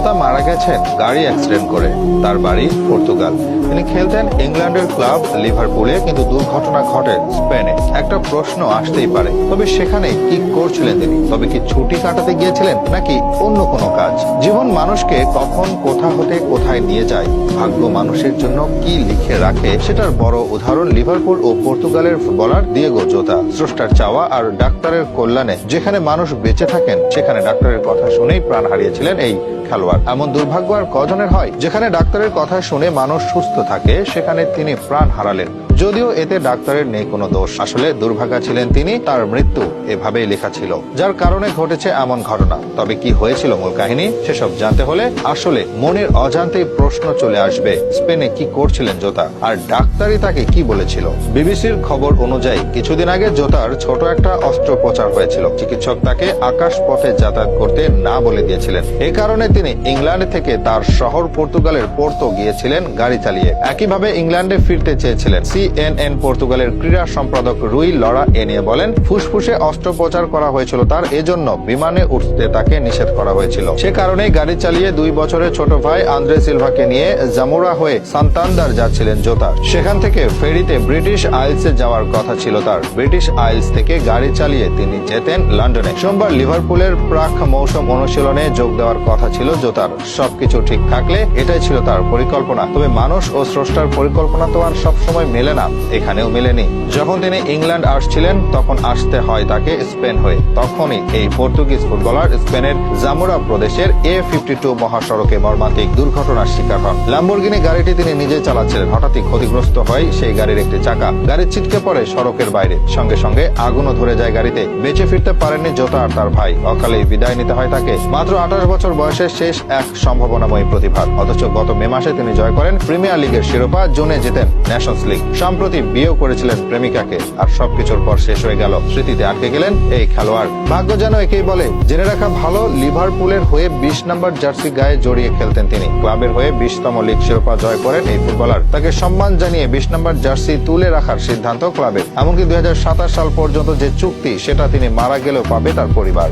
জোতা মারা গেছেন গাড়ি অ্যাক্সিডেন্ট করে। তার বাড়ি পর্তুগাল। তিনি খেলতেন ইংল্যান্ডের ক্লাব লিভারপুলে, কিন্তু দুর্ঘটনা ঘটে স্পেনে। একটা প্রশ্ন আসতেই পারে, তবে সেখানে কি করছিলেন তিনি? তবে কি ছুটি কাটাতে গিয়েছিলেন, নাকি অন্য কোনো কাজ? জীবন মানুষকে কখন কোথা হতে কোথায় নিয়ে যায়? ভাগ্য মানুষের জন্য কি লিখে রাখে? সেটার বড় উদাহরণ লিভারপুল ও পর্তুগালের ফুটবলার দিয়েগো জোতা। স্রষ্টার চাওয়া আর ডাক্তারের কল্যাণে যেখানে মানুষ বেঁচে থাকেন, সেখানে ডাক্তারের কথা শুনেই প্রাণ হারিয়েছিলেন এই খেলোয়াড়। এমন দুর্ভাগ্য আর কজনের হয়? যেখানে ডাক্তারের কথা শুনে মানুষ সুস্থ থাকে, সেখানে তিনি প্রাণ হারালেন। যদিও এতে ডাক্তারের নেই কোনো দোষ। আসলে দুর্ভাগা ছিলেন তিনি, তার মৃত্যু এভাবেই লেখা ছিল। যার কারণে ঘটেছে এমন ঘটনা। তবে কি হয়েছিল মূল কাহিনী, সেসব জানতে হলে আসলে মনের অজান্তেই প্রশ্ন চলে আসবে, স্পেনে কি করছিলেন জোতা, আর ডাক্তারই তাকে কি বলেছিল। বিবিসির খবর অনুযায়ী, কিছুদিন আগে জোতার ছোট একটা অস্ত্রোপচার হয়েছিল। চিকিৎসক তাকে আকাশ পথে যাতায়াত করতে না বলে দিয়েছিলেন। এ কারণে তিনি ইংল্যান্ড থেকে তার শহর পর্তুগালের পোর্তো গিয়েছিলেন গাড়ি চালিয়ে। একইভাবে ইংল্যান্ডে ফিরতে চেয়েছিলেন। সিএনএন পর্তুগালের ক্রীড়া সম্পাদক রুই লড়া এ নিয়ে বলেন, ফুসফুসে অস্ত্রোপচার করা হয়েছিল তার, এজন্য বিমানে উঠতে তাকে নিষেধ করা হয়েছিল। সে কারণে গাড়ি চালিয়ে দুই বছরের ছোট ভাই আন্দ্রে সিলভাকে নিয়ে জামুরা হয়ে সান্তান্দার যাচ্ছিলেন জোতা। সেখান থেকে ফেরিতে ব্রিটিশ আইলসে যাওয়ার কথা ছিল তার। ব্রিটিশ আইলস থেকে গাড়ি চালিয়ে তিনি যেতেন লন্ডনে। সোমবার লিভারপুলের প্রাক মৌসুম অনুশীলনে যোগ দেওয়ার কথা ছিল জোতার। সবকিছু ঠিক থাকলে এটাই ছিল তার পরিকল্পনা। তবে মানুষ ও স্রষ্টার পরিকল্পনা তো আর সবসময় মেলে না। এখানেও মেলেনি। যখন তিনি ইংল্যান্ড আসছিলেন, তখন আসতে হয় তাকে স্পেন হয়ে। তখনই এই পর্তুগিজ ফুটবলার স্পেনের জামুরা প্রদেশের এ ফিফটি টু মহাসড়কে মর্মান্তিক দুর্ঘটনার শিকার হন। ল্যাম্বরগিনি গাড়িটি তিনি নিজে চালাচ্ছিলেন। হঠাৎই ক্ষতিগ্রস্ত হয় সেই গাড়ির একটি চাকা। গাড়ি ছিটকে পড়ে সড়কের বাইরে। সঙ্গে সঙ্গে আগুনও ধরে যায় গাড়িতে। বেঁচে ফিরতে পারেননি জোতা আর তার ভাই। অকালেই বিদায় নিতে হয় তাকে। মাত্র আঠাশ বছর বয়সে শেষ এক সম্ভাবনাময় প্রতিভা অথচ গত মে মাসে তিনি জয় করেন প্রিমিয়ার লিগের শিরোপা জুনে জেতেন ন্যাশনস লিগ। সম্প্রতি বিয়েও করেছিলেন প্রেমিকাকে, আর সবকিছুর পর শেষ হয়ে গেল স্মৃতিতে আটকে গেলেন এই খেলোয়াড়। ভাগ্য যেন একেই বলে, জেনে রাখা ভালো, লিভারপুলের হয়ে বিশ নম্বর জার্সি গায়ে জড়িয়ে খেলতেন তিনি। ক্লাবের হয়ে বিশতম লিগ শিরোপা জয় করেন এই ফুটবলার। তাকে সম্মান জানিয়ে বিশ নম্বর জার্সি তুলে রাখার সিদ্ধান্ত ক্লাবের। এমনকি দুই হাজার সাতাশ সাল পর্যন্ত যে চুক্তি, সেটা তিনি মারা গেলেও পাবে তার পরিবার।